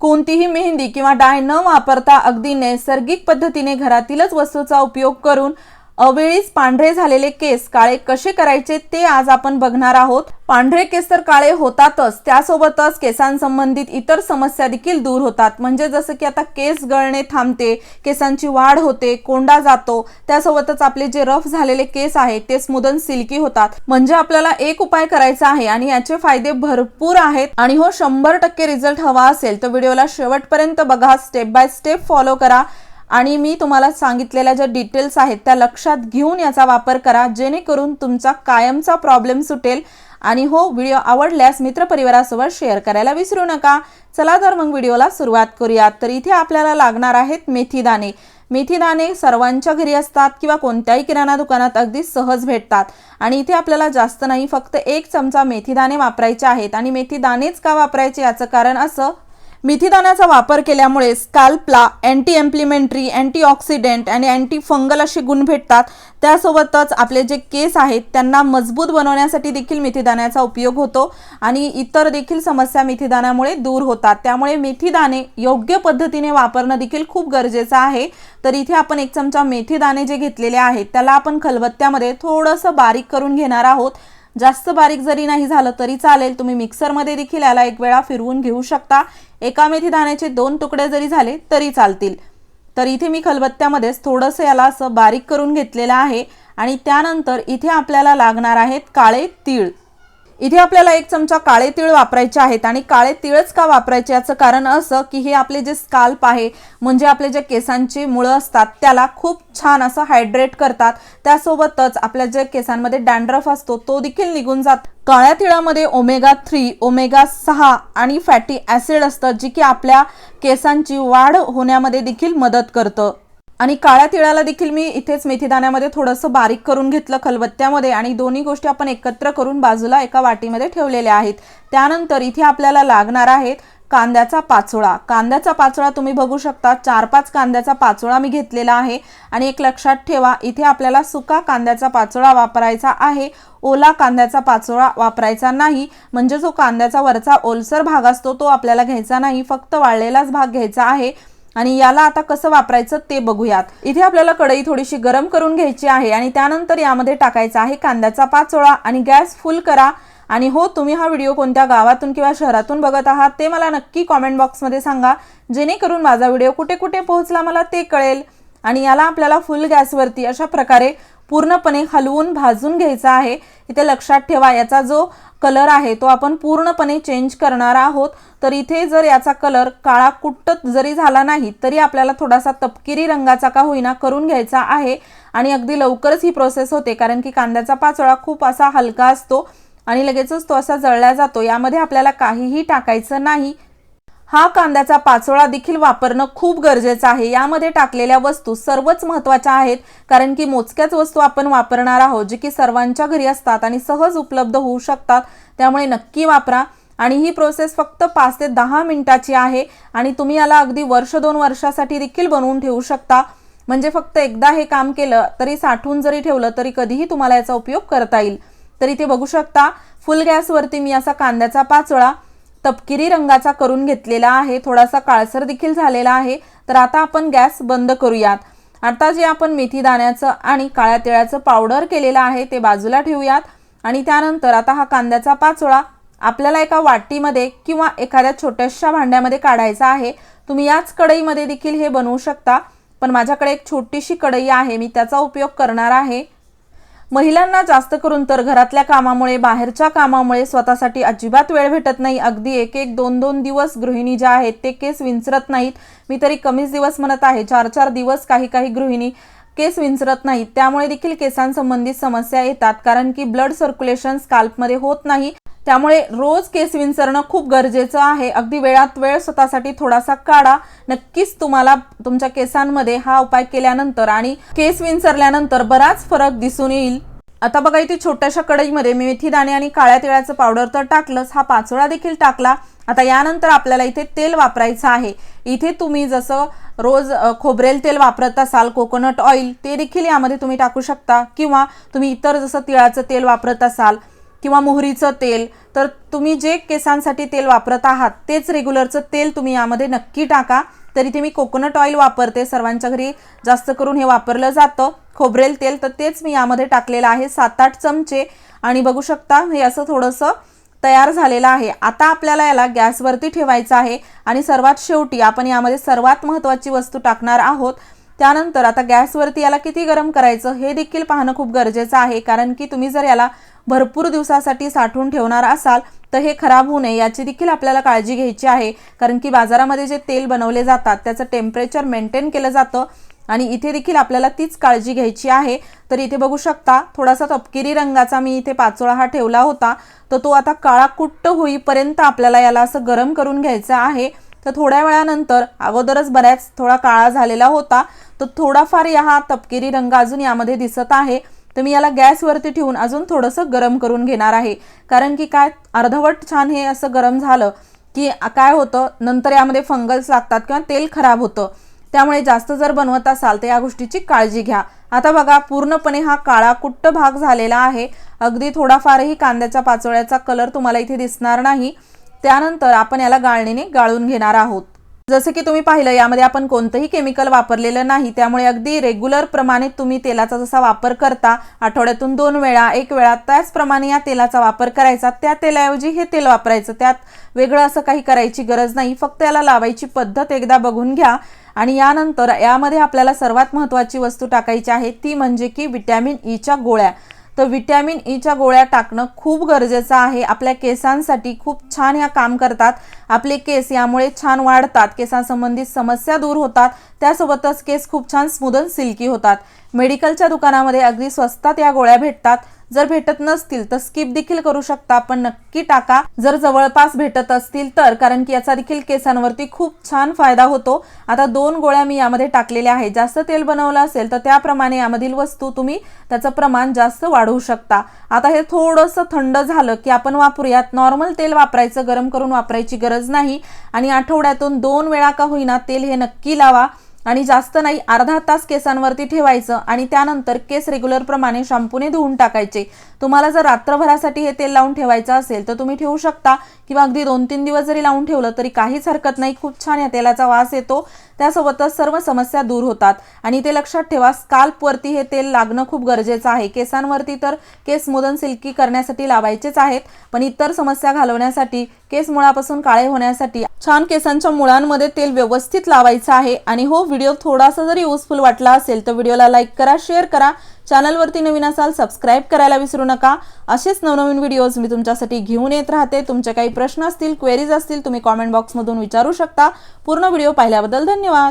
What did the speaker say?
कोणतीही मेहंदी किंवा डाय न वापरता अगदी नैसर्गिक पद्धतीने घरातीलच वस्तूचा उपयोग करून अवेळीच पांढरे झालेले केस काळे कसे करायचे ते आज आपण बघणार आहोत. पांढरे केस तर काळे होतातच त्यासोबतच केसांसंबंधित इतर समस्या देखील दूर होतात. म्हणजे जसं की आता केस गळणे थांबते केसांची वाढ होते कोंडा जातो त्यासोबतच आपले जे रफ झालेले केस आहेत ते स्मुदन सिल्की होतात. म्हणजे आपल्याला एक उपाय करायचा आहे आणि याचे फायदे भरपूर आहेत. आणि हो शंभर टक्के रिझल्ट हवा असेल तर व्हिडिओला शेवटपर्यंत बघा. स्टेप बाय स्टेप फॉलो करा. आणि मी तुम्हाला सांगितलेल्या ज्या डिटेल्स आहेत त्या लक्षात घेऊन याचा वापर करा जेणेकरून तुमचा कायमचा प्रॉब्लेम सुटेल. आणि हो व्हिडिओ आवडल्यास मित्रपरिवारासोबत शेअर करायला विसरू नका. चला तर मग व्हिडिओला सुरुवात करूयात. तर इथे आपल्याला लागणार आहेत मेथी दाणे. मेथी दाणे सर्वांच्या घरी असतात किंवा कोणत्याही किराणा दुकानात अगदी सहज भेटतात. आणि इथे आपल्याला जास्त नाही फक्त एक चमचा मेथी दाणे वापरायचे आहेत. आणि मेथी दाणेच का वापरायचे? याचं कारण असं मेथीदाण्याचा वापर केल्यामुळे स्काल्पला अँटी एम्प्लिमेंटरी अँटीऑक्सिडेंट आणि अँटी फंगल असे गुण भेटतात. त्यासोबतच आपले जे केस आहेत त्यांना मजबूत बनवण्यासाठी देखील मेथीदाण्याचा उपयोग होतो आणि इतर देखील समस्या मेथीदाण्यामुळे दूर होतात. त्यामुळे मेथीदाणे योग्य पद्धतीने वापरणं देखील खूप गरजेचं आहे. तर इथे आपण एक चमचा मेथीदाणे जे घेतलेले आहेत त्याला आपण खलबत्त्यामध्ये थोडंसं बारीक करून घेणार आहोत. जास्त बारीक जरी नाही झालं तरी चालेल. तुम्ही मिक्सरमध्ये देखील याला एक वेळा फिरवून घेऊ शकता. एका मेथी दाण्याचे दोन तुकडे जरी झाले तरी चालतील. तर इथे मी खलबत्त्यामध्येच थोडंसं याला असं बारीक करून घेतलेलं आहे. आणि त्यानंतर इथे आपल्याला लागणार आहेत काळे तीळ. इथे आपल्याला एक चमचा काळे तीळ वापरायचे आहेत आणि काळे तीळच का वापरायचे? याचं कारण असं की हे आपले जे स्काल्प आहे म्हणजे आपले जे केसांची मुळं असतात त्याला खूप छान असं हायड्रेट करतात. त्यासोबतच आपल्या जे केसांमध्ये डॅन्ड्रफ असतो तो देखील निघून जात. काळ्या तिळामध्ये ओमेगा थ्री ओमेगा सहा आणि फॅटी ॲसिड असतं जी की आपल्या केसांची वाढ होण्यामध्ये देखील मदत करतं. आणि काळ्या तिळाला देखील मी इथेच मेथीदाण्यामध्ये थोडंसं बारीक करून घेतलं खलबत्त्यामध्ये आणि दोन्ही गोष्टी आपण एकत्र करून बाजूला एका वाटीमध्ये ठेवलेल्या आहेत. त्यानंतर इथे आपल्याला लागणार आहेत कांद्याचा पाचोळा. कांद्याचा पाचोळा तुम्ही बघू शकता. चार पाच कांद्याचा पाचोळा मी घेतलेला आहे. आणि एक लक्षात ठेवा इथे आपल्याला सुका कांद्याचा पाचोळा वापरायचा आहे. ओला कांद्याचा पाचोळा वापरायचा नाही. म्हणजे जो कांद्याचा वरचा ओलसर भाग असतो तो आपल्याला घ्यायचा नाही. फक्त वाळलेलाच भाग घ्यायचा आहे. आणि याला आता कसं वापरायचं ते बघूयात. इथे आपल्याला कढई थोडीशी गरम करून घ्यायची आहे आणि त्यानंतर यामध्ये टाकायचा आहे कांद्याचा पाचोळा आणि गॅस फुल करा. आणि हो तुम्ही हा व्हिडिओ कोणत्या गावातून किंवा शहरातून बघत आहात ते मला नक्की कॉमेंट बॉक्समध्ये सांगा. जेणेकरून माझा व्हिडिओ कुठे कुठे पोहोचला मला ते कळेल. आणि याला आपल्याला फुल गॅसवरती अशा प्रकारे पूर्णपणे हलवून भाजून घ्यायचा आहे. इथे लक्षात ठेवा याचा जो कलर आहे तो आपण पूर्णपणे चेंज करणार आहोत. तर इथे जर याचा कलर काळा कुट्टत जरी झाला नाही तरी आपल्याला थोडासा तपकिरी रंगाचा का होईना करून घ्यायचा आहे. आणि अगदी लवकरच ही प्रोसेस होते कारण की कांद्याचा पाचोळा खूप असा हलका असतो आणि लगेचच तो असा जळला जातो. यामध्ये आपल्याला काहीही टाकायचं नाही. हा कांद्याचा पाचोळा देखील वापरणं खूप गरजेचं आहे. यामध्ये टाकलेल्या वस्तू सर्वच महत्त्वाच्या आहेत. कारण की मोजक्याच वस्तू आपण वापरणार आहोत जे की सर्वांच्या घरी असतात आणि सहज उपलब्ध होऊ शकतात. त्यामुळे नक्की वापरा. आणि ही प्रोसेस फक्त पाच ते दहा मिनिटाची आहे आणि तुम्ही याला अगदी वर्ष दोन वर्षासाठी देखील बनवून ठेवू शकता. म्हणजे फक्त एकदा हे काम केलं तरी साठवून जरी ठेवलं तरी कधीही तुम्हाला याचा उपयोग करता येईल. तर इथे बघू शकता. फुल गॅसवरती मी असा कांद्याचा पाचोळा तपकिरी रंगाचा करून घेतलेला आहे. थोडासा काळसर देखील झालेला आहे. तर आता आपण गॅस बंद करूयात. आता जे आपण मेथी दाण्याचं आणि काळ्या तिळाचं पावडर केलेलं आहे ते बाजूला ठेवूयात. आणि त्यानंतर आता हा कांद्याचा पाचोळा आपल्याला एका वाटीमध्ये किंवा एखाद्या छोट्याशा भांड्यामध्ये काढायचा आहे. तुम्ही याच कढईमध्ये देखील हे बनवू शकता. पण माझ्याकडे एक छोटीशी कढई आहे. मी त्याचा उपयोग करणार आहे. महिलांना जास्त करून तर घरातल्या कामामुळे बाहेरच्या कामामुळे स्वतःसाठी अजिबात वेळ भेटत नाही. अगदी एक एक दोन दोन दिवस गृहिणी ज्या आहेत ते केस विंचरत नाहीत. मी तरी कमीच दिवस म्हणत आहे. चार चार दिवस काही काही गृहिणी केस विंचरत नाहीत. त्यामुळे देखील केसांसंबंधित समस्या येतात. कारण की ब्लड सर्क्युलेशन स्काल्पमध्ये होत नाही. त्यामुळे रोज केस विंचरणं खूप गरजेचं आहे. अगदी वेळात वेळ स्वतःसाठी थोडासा काढा. नक्कीच तुम्हाला तुमच्या केसांमध्ये हा उपाय केल्यानंतर आणि केस विंचरल्यानंतर बराच फरक दिसून येईल. आता बघा इथे छोट्याशा कढईमध्ये मी मेथी दाणे आणि काळ्या तिळाचं पावडर तर टाकलंच. हा पाचोळा देखील टाकला. आता यानंतर आपल्याला इथे तेल वापरायचं आहे. इथे तुम्ही जसं रोज खोबरेल तेल वापरत असाल कोकोनट ऑइल ते देखील यामध्ये तुम्ही टाकू शकता. किंवा तुम्ही इतर जसं तिळाचं तेल वापरत असाल किंवा मोहरीचं तेल तर तुम्ही जे केसांसाठी तेल वापरत आहात तेच रेग्युलरचं तेल तुम्ही यामध्ये नक्की टाका. तर इथे मी कोकोनट ऑइल वापरते. सर्वांच्या घरी जास्त करून हे वापरलं जातं. खोबरेल तेल तर तेच मी यामध्ये टाकलेलं आहे. सात आठ चमचे. आणि बघू शकता हे असं थोडंसं तयार झालेला आहे. आता आपल्याला याला गॅसवरती ठेवायचं आहे. आणि सर्वात शेवटी आपण यामध्ये सर्वात महत्त्वाची वस्तू टाकणार आहोत. त्यानंतर आता गॅसवरती याला किती गरम करायचं हे देखील पाहणं खूप गरजेचं आहे. कारण की तुम्ही जर याला भरपूर दिवसासाठी साठवून ठेवणार असाल तर हे खराब होऊ नये याची देखील आपल्याला काळजी घ्यायची आहे. कारण की बाजारामध्ये जे तेल बनवले जातात त्याचं टेम्परेचर मेंटेन केलं जातं आणि इथे देखील आपल्याला तीच काळजी घ्यायची आहे. तर इथे बघू शकता थोडासा तपकिरी रंगाचा मी इथे पाचोळा हा ठेवला होता. तर तो आता काळा कुट्ट होईपर्यंत आपल्याला याला असं गरम करून घ्यायचं आहे. तर थोड्या वेळानंतर अगोदरच बऱ्याच थोडा काळा झालेला होता तर थोडाफार या हा तपकिरी रंग अजून यामध्ये दिसत आहे. तर मी याला गॅसवरती ठेवून अजून थोडंसं गरम करून घेणार आहे. कारण की काय अर्धवट छान हे असं गरम झालं की काय होतं नंतर यामध्ये फंगल्स लागतात किंवा तेल खराब होतं. त्यामुळे जास्त जर बनवत असाल तर या गोष्टीची काळजी घ्या. आता बघा पूर्णपणे हा काळा कुट्ट भाग झालेला आहे. अगदी थोडाफारही कांद्याच्या पाचोळ्याचा कलर तुम्हाला इथे दिसणार नाही. त्यानंतर आपण याला गाळणीने गाळून घेणार आहोत. जसं की तुम्ही पाहिलं यामध्ये आपण कोणतंही केमिकल वापरलेलं नाही त्यामुळे अगदी रेग्युलर प्रमाणे तुम्ही तेलाचा जसा वापर करता आठवड्यातून दोन वेळा एक वेळा त्याचप्रमाणे या तेलाचा वापर करायचा. त्या तेलाऐवजी हे तेल वापरायचं. त्यात वेगळं असं काही करायची गरज नाही. फक्त याला लावायची पद्धत एकदा बघून घ्या. आणि यानंतर यामध्ये आपल्याला सर्वात महत्त्वाची वस्तू टाकायची आहे ती म्हणजे की विटॅमिन ईच्या e गोळ्या. तर विटॅमिन ईच्या e गोळ्या टाकणं खूप गरजेचं आहे. आपल्या केसांसाठी खूप छान ह्या काम करतात. आपले केस यामुळे छान वाढतात. केसांसंबंधित समस्या दूर होतात. त्यासोबतच केस खूप छान स्मूदन सिल्की होतात. मेडिकलच्या दुकानामध्ये अगदी स्वस्तात या गोळ्या भेटतात. जर भेटत नसतील तर स्किप देखील करू शकता. पण नक्की टाका. जर जवळपास भेटत असतील तर कारण की याचा देखील केसांवरती खूप छान फायदा होतो. आता दोन गोळ्या मी यामध्ये टाकलेल्या आहेत. जास्त तेल बनवलं असेल तर त्याप्रमाणे यामधील वस्तू तुम्ही त्याचं प्रमाण जास्त वाढवू शकता. आता हे थोडंसं थंड झालं की आपण वापरूयात. नॉर्मल तेल वापरायचं गरम करून वापरायची गरज नाही. आणि आठवड्यातून दोन वेळा का होईना तेल हे नक्की लावा. आणि जास्त नाही अर्धा तास केसांवरती ठेवायचं आणि त्यानंतर केस रेग्युलर प्रमाणे शॅम्पूने धुवून टाकायचे. तुम्हाला जर रात्रभरासाठी हे तेल लावून ठेवायचं असेल तर तुम्ही ठेवू शकता. किंवा अगदी दोन तीन दिवस जरी लावून ठेवलं तरी काहीच हरकत नाही. खूप छान या तेलाचा वास येतो. त्यासोबतच सर्व समस्या दूर होतात. आणि ते लक्षात ठेवा स्काल्पवरती हे तेल लागणं खूप गरजेचं आहे. केसांवरती तर केस मुदन सिल्की करण्यासाठी लावायचेच आहेत पण इतर समस्या घालवण्यासाठी केस मुळापासून काळे होण्यासाठी छान केसांच्या मुळांमध्ये तेल व्यवस्थित लावायचं आहे. आणि हो व्हिडिओ थोडासा जरी युजफुल वाटला असेल तर व्हिडिओला लाईक करा शेअर करा. चॅनलवरती नवीन असाल सबस्क्राईब करायला विसरू नका. असेच नवनवीन व्हिडिओज मी तुमच्यासाठी घेऊन येत राहते. तुमचे काही प्रश्न असतील क्वेरीज असतील तुम्ही कॉमेंट बॉक्समधून विचारू शकता. पूर्ण व्हिडिओ पाहिल्याबद्दल धन्यवाद. ধন্যবাদ